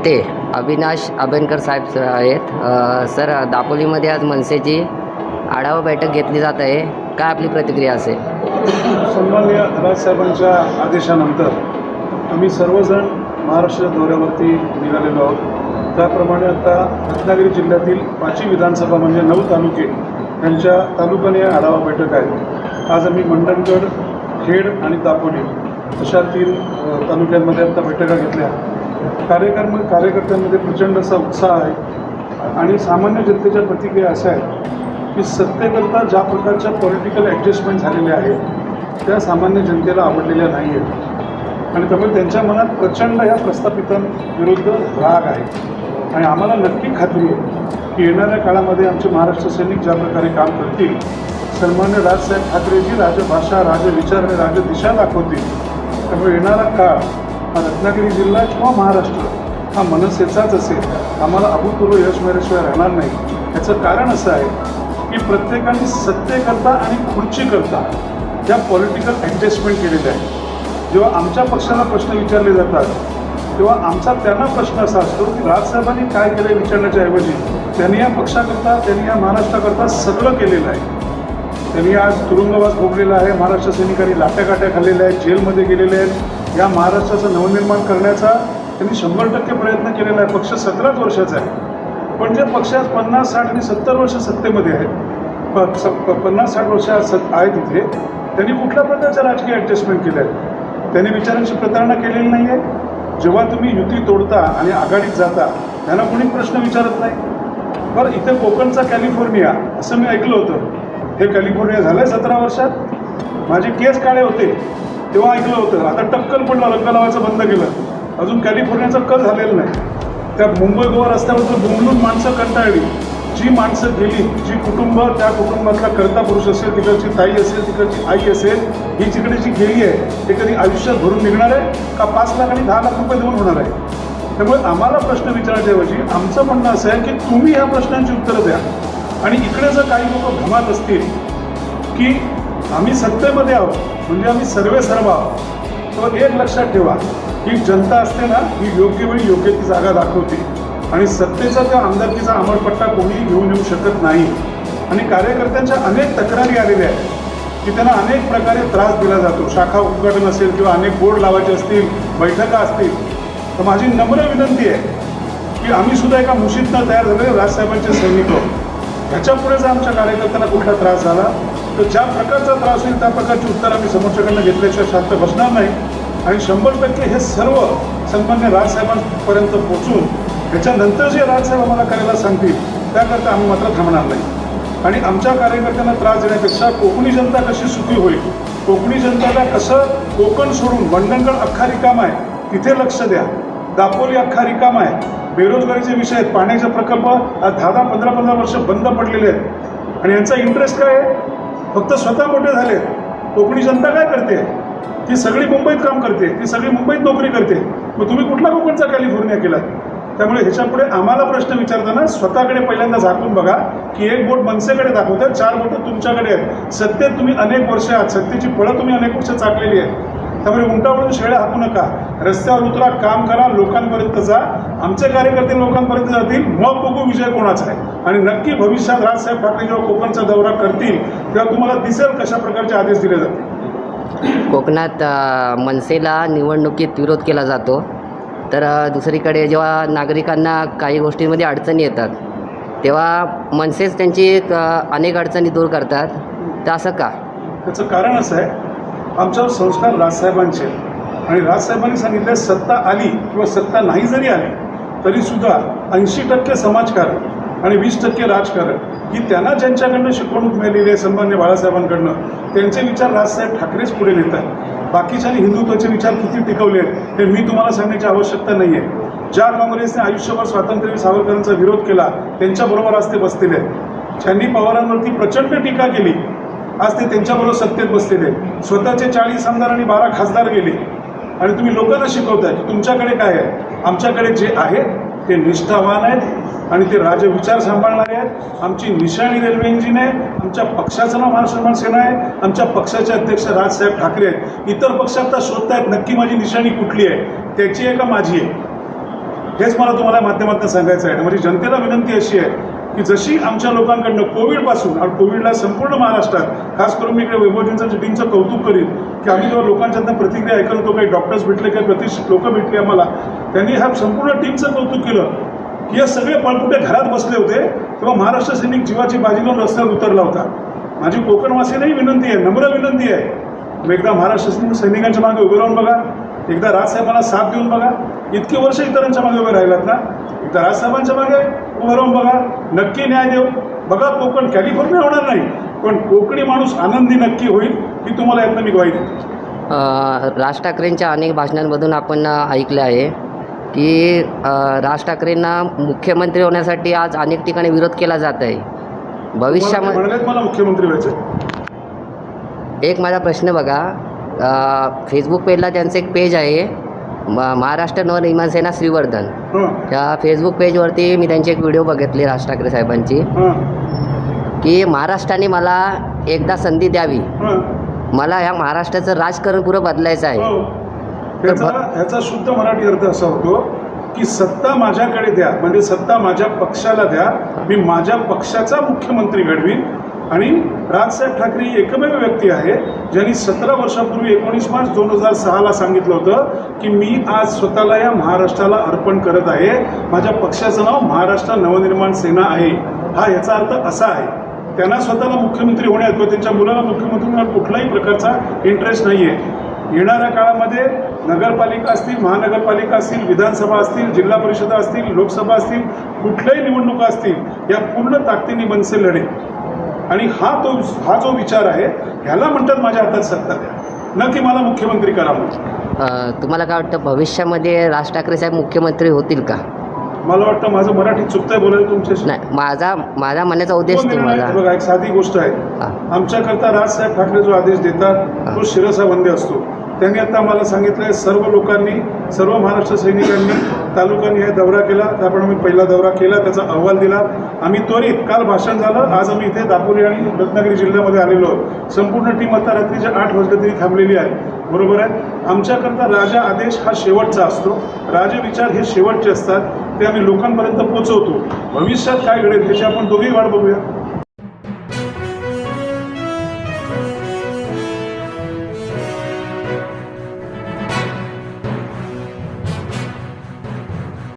नेते अविनाश अभ्यंकर साहेब आहेत. सर दापोलीमध्ये आज मनसेची आढावा बैठक घेतली जात आहे. काय आपली प्रतिक्रिया असेल? सन्मान्य राजसाहेबांच्या आदेशानंतर आम्ही सर्वजण महाराष्ट्र दौऱ्यावरती निघालेलो आहोत. त्याप्रमाणे आता रत्नागिरी जिल्ह्यातील पाचवी विधानसभा म्हणजे नऊ तालुके यांच्या तालुकाने आढावा बैठक आहे. आज आम्ही मंडणगड खेड आणि दापोली अशा तीन तालुक्यांमध्ये आता बैठका घेतल्या. कार्यक्रम कार्यकर्त्यांमध्ये प्रचंड असा उत्साह आहे. आणि सामान्य जनतेच्या प्रतिक्रिया अशा आहेत की सत्तेकरता ज्या प्रकारच्या पॉलिटिकल ॲडजस्टमेंट झालेल्या आहेत त्या सामान्य जनतेला आवडलेल्या नाही आहेत. आणि त्यामुळे त्यांच्या मनात प्रचंड या प्रस्थापितांविरुद्ध राग आहे. आणि आम्हाला नक्की खात्री आहे की येणाऱ्या काळामध्ये आमचे महाराष्ट्र सैनिक ज्या प्रकारे काम करतील सन्मान्य राजसाहेब ठाकरेजी राजभाषा राजविचार आणि राजदिशा दाखवतील त्यामुळे येणारा काळ हा रत्नागिरी जिल्हा किंवा महाराष्ट्र हा मनसेचाच असेल. आम्हाला अभूतपूर्व यश मिळाल्याशिवाय राहणार नाही. याचं कारण असं आहे की प्रत्येकाने सत्तेकरता आणि खुर्चीकरता या पॉलिटिकल ॲडजस्टमेंट केलेल्या आहेत. जेव्हा आमच्या पक्षाला प्रश्न विचारले जातात तेव्हा आमचा त्यांना प्रश्न असा असतो की राजसाहेबांनी काय केलं विचारण्याच्या ऐवजी त्यांनी या पक्षाकरता त्यांनी या महाराष्ट्राकरता सगळं केलेलं आहे. त्यांनी आज तुरुंगवास भोगलेला आहे महाराष्ट्र सैनिकांनी लाट्याकाट्या खाल्लेल्या आहेत जेलमध्ये गेलेले आहेत. या महाराष्ट्राचं नवनिर्माण करण्याचा त्यांनी शंभर टक्के प्रयत्न केलेला आहे. पक्ष सतराच वर्षाचा आहे. पण जे पक्ष पन्नास साठ आणि सत्तर वर्ष सत्तेमध्ये आहेत प- स- प- पन्नास साठ वर्ष सत आहेत तिथे त्यांनी कुठल्या प्रकारच्या राजकीय ॲडजस्टमेंट केल्या? आहेत त्यांनी विचारांची प्रतारणा केलेली नाही आहे जेव्हा तुम्ही युती तोडता आणि आघाडीत जाता त्यांना कोणी प्रश्न विचारत नाही. बरं इथे कोकणचा कॅलिफोर्निया असं मी ऐकलं होतं. हे कॅलिफोर्निया झालं आहे सतरा वर्षात. माझे केस काळे होते. तेव्हा ऐकलं होतं. आता टक्कल पडलं रंग लावायचं बंद केलं. अजून कॅलिफोर्नियाचा कल झालेला नाही. त्या मुंबई गोवा रस्त्यावरचं बुंबलून माणसं कंटाळली जी माणसं गेली जी कुटुंब त्या कुटुंबातला कर्ता पुरुष असेल तिकडची ताई असेल तिकडची आई असेल ही जिकडे जी गेली आहे ते कधी आयुष्यात भरून निघणार आहे का पाच लाख आणि दहा लाख रुपये देऊन होणार आहे? त्यामुळे आम्हाला प्रश्न विचारण्याऐवजी आमचं म्हणणं असं आहे की तुम्ही ह्या प्रश्नांची उत्तरं द्या. आणि इकडे जर काही लोक भ्रमात असतील की आम्ही सत्तेमध्ये आहोत म्हणजे आम्ही सर्वे सर्व आहोत. तर एक लक्षात ठेवा ही जनता असते ना ही योग्य वेळी योग्य ती जागा दाखवते. आणि सत्तेचा त्या आमदारकीचा अमरपट्टा कोणी घेऊन येऊ शकत नाही. आणि कार्यकर्त्यांच्या अनेक तक्रारी आलेल्या आहेत की त्यांना अनेक प्रकारे त्रास दिला जातो. शाखा उद्घाटन असेल किंवा अनेक बोर्ड लावायचे असतील बैठका असतील. तर माझी नम्र विनंती आहे की आम्ही सुद्धा एका मुशीतनं तयार झालेले राजसाहेबांचे सैनिक आहोत. ह्याच्यापुढे जर आमच्या कार्यकर्त्यांना कुठला त्रास झाला? तर ज्या प्रकारचा त्रास होईल त्या प्रकारची उत्तर आम्ही समोरच्याकडनं घेतल्याशिवाय शांत बसणार नाही. आणि शंभर टक्के हे सर्व सन्मान्य राजसाहेबांपर्यंत पोचून ह्याच्यानंतर जे राजसाहेब आम्हाला करायला सांगतील त्याकरता आम्ही मात्र थांबणार नाही. आणि आमच्या कार्यकर्त्यांना त्रास देण्यापेक्षा कोकणी जनता कशी सुखी होईल? कोकणी जनतेला कसं कोकण सोडून वंडणगड अख्खा रिकाम आहे तिथे लक्ष द्या. दापोली अख्खा रिकाम आहे. बेरोजगारीचे विषय आहेत पाण्याचे प्रकल्प आज दहा दहा पंधरा पंधरा वर्ष बंद पडलेले आहेत. आणि यांचा इंटरेस्ट काय आहे? फक्त स्वतः मोठे झाले कोकणी जनता काय करते? ती सगळी मुंबईत काम करते ती सगळी मुंबईत नोकरी करते. मग तुम्ही कुठला कोकणचा कॅलिफोर्निया केला त्यामुळे ह्याच्यापुढे आम्हाला प्रश्न विचारताना स्वतःकडे पहिल्यांदा झाकून बघा की एक बोट मनसेकडे दाखवतं चार बोटं तुमच्याकडे आहेत. सत्तेत तुम्ही अनेक वर्ष आहात सत्तेची फळं तुम्ही अनेक वर्ष चाकलेली आहेत. त्यामुळे उंटावरून शेळ्या हाकू नका. रस्त्यावर उतरा काम करा लोकांपर्यंत जा. आमचे कार्यकर्ते लोकांपर्यंत जातील. मग बघू विजय कोणाचा आहे. आणि नक्की भविष्यात राजसाहेब ठाकरे जेव्हा कोकणचा दौरा करतील तेव्हा तुम्हाला दिसेल कशा प्रकारचे आदेश दिले जातील कोकणात मनसेला निवडणुकीत विरोध केला जातो. तर दुसरीकडे जेव्हा नागरिकांना काही गोष्टींमध्ये अडचणी येतात तेव्हा मनसेच त्यांची अनेक अडचणी दूर करतात. तर असं का? त्याचं कारण असं आहे आमच्यावर संस्कार राजसाहेबांचे. आणि राजसाहेबांनी सांगितलं सत्ता आली किंवा सत्ता नाही जरी आली तरीसुद्धा ऐंशी टक्के समाजकारण आणि वीस टक्के राजकारण ही त्यांना ज्यांच्याकडनं शिकवणूक मिळालेली आहे संबंध बाळासाहेबांकडनं त्यांचे विचार राजसाहेब ठाकरेच पुढे नेतात. बाकीच्यांनी हिंदुत्वाचे विचार किती टिकवले आहेत हे मी तुम्हाला सांगण्याची आवश्यकता नाही आहे ज्या काँग्रेसने आयुष्यभर स्वातंत्र्यवीर सावरकरांचा विरोध केला त्यांच्याबरोबर आज ते बसलेले आहेत. ज्यांनी पवारांवरती प्रचंड टीका केली आज ते त्यांच्याबरोबर सत्तेत बसलेले स्वतःचे चाळीस आमदार आणि बारा खासदार गेले. आणि तुम्ही लोकांना शिकवताय की तुमच्याकडे काय आहे? आमच्याकडे जे आहे ते निष्ठावान आहेत आणि ते राजविचार सांभाळणारे आहेत. आमची निशाणी रेल्वे इंजिन आहे आमच्या पक्षाचं नाव महाराष्ट्र सेना आहे आमच्या पक्षाचे अध्यक्ष राजसाहेब ठाकरे आहेत. इतर पक्षात आता शोधतायत नक्की माझी निशाणी कुठली आहे? त्याची आहे का माझी आहे? हेच मला तुम्हाला माध्यमातून सांगायचं आहे. माझी जनतेला विनंती अशी आहे की जशी आमच्या लोकांकडनं कोविडपासून आणि कोविडला संपूर्ण महाराष्ट्रात खास करून मी इकडे वैभवजींचं टीमचं कौतुक करीन की आम्ही जेव्हा लोकांच्या प्रतिक्रिया ऐकत होतो काही डॉक्टर्स भेटले काही प्रतिष्ठित लोक भेटले आम्हाला त्यांनी ह्या संपूर्ण टीमचं कौतुक केलं की हे सगळे पळपुटे घरात बसले होते तेव्हा महाराष्ट्र सैनिक जीवाची बाजी लावून रस्त्यावर उतरला होता. माझी कोकणवासीलाही विनंती आहे नम्र विनंती आहे. मग एकदा महाराष्ट्र सैनिक- सैनिकांच्या मागे उभे राहून बघा. एकदा राजसाहेबांना साथ देऊन बघा. इतके वर्ष इतरांच्या मागे उभे राहिलात ना? एकदा राजसाहेबांच्या मागे उभं राहून बघा. नक्की न्याय देऊ. बघा कोकण कॅलिफोर्निया होणार नाही. पण कोकणी माणूस आनंदी नक्की होईल ही तुम्हाला यातनं मी ग्वाही देतो. राज ठाकरेंच्या अनेक भाषणांमधून आपण ऐकले आहे की राज ठाकरेंना मुख्यमंत्री होण्यासाठी आज अनेक ठिकाणी विरोध केला जात आहे. भविष्यामध्ये मला मुख्यमंत्री व्हायचं एक माझा प्रश्न बघा. फेसबुक पेजला त्यांचं एक पेज आहे. म महाराष्ट्र नवनिर्माण सेना श्रीवर्धन. हां. त्या फेसबुक पेजवरती मी त्यांची एक व्हिडिओ बघितली राज ठाकरे साहेबांची. हां. की महाराष्ट्राने मला एकदा संधी द्यावी. हां. मला ह्या महाराष्ट्राचं राजकारण पुरं बदलायचं आहे. हो. ह्याचा ह्याचा शुद्ध मराठी अर्थ असा होतो की सत्ता माझ्याकडे द्या म्हणजे सत्ता माझ्या पक्षाला द्या मी माझ्या पक्षाचा मुख्यमंत्री घडवीन आणि राजसाहेब ठाकरे ही एकमेव व्यक्ती आहे ज्यांनी सतरा वर्षापूर्वी एकोणीस मार्च दोन हजार सहाला सांगितलं होतं की मी आज स्वतःला या महाराष्ट्राला अर्पण करत आहे. माझ्या पक्षाचं नाव महाराष्ट्र नवनिर्माण सेना आहे. हा याचा अर्थ असा आहे त्यांना स्वतःला मुख्यमंत्री होण्यात किंवा त्यांच्या मुलाला मुख्यमंत्री होण्यात कुठल्याही प्रकारचा इंटरेस्ट नाही आहे येणाऱ्या काळामध्ये नगरपालिका असतील महानगरपालिका असतील विधानसभा असतील जिल्हा परिषदा असतील लोकसभा असतील कुठल्याही निवडणुका असतील या पूर्ण ताकदीने मनसे लढेल. आणि हा तो हा जो विचार आहे ह्याला म्हणतात माझ्या हातात सत्ता द्या. न की मला मुख्यमंत्री करा म्हणून. तुम्हाला काय वाटतं भविष्यामध्ये राज ठाकरे साहेब मुख्यमंत्री होतील का? मला वाटतं माझं मराठी चुकतंय बोलायला तुमच्याशी. नाही माझा माझा म्हणण्याचा उद्देश तो निर्णय- तुम्हाला बघा एक साधी गोष्ट आहे. हां. आमच्याकरता राजसाहेब ठाकरे जो आदेश देतात तो शिरसा वंदे असतो. त्यांनी आता आम्हाला सांगितलंय सर्व लोकांनी सर्व महाराष्ट्र सैनिकांनी तालुक्यांनी हे दौरा केला त्याप्रमाणे आम्ही पहिला दौरा केला त्याचा अहवाल दिला. आम्ही त्वरित काल भाषण झालं आज आम्ही इथे दापोली आणि रत्नागिरी जिल्ह्यामध्ये आलेलो आहोत. संपूर्ण टीम आता रात्रीच्या आठ वाजता तरी थांबलेली आहे. बरोबर आहे? आमच्याकरता राजा आदेश हा शेवटचा असतो. राजविचार हे शेवटचे असतात. ते आम्ही लोकांपर्यंत पोचवतो. भविष्यात काय घडेल त्याची आपण दोघेही वाट बघूया.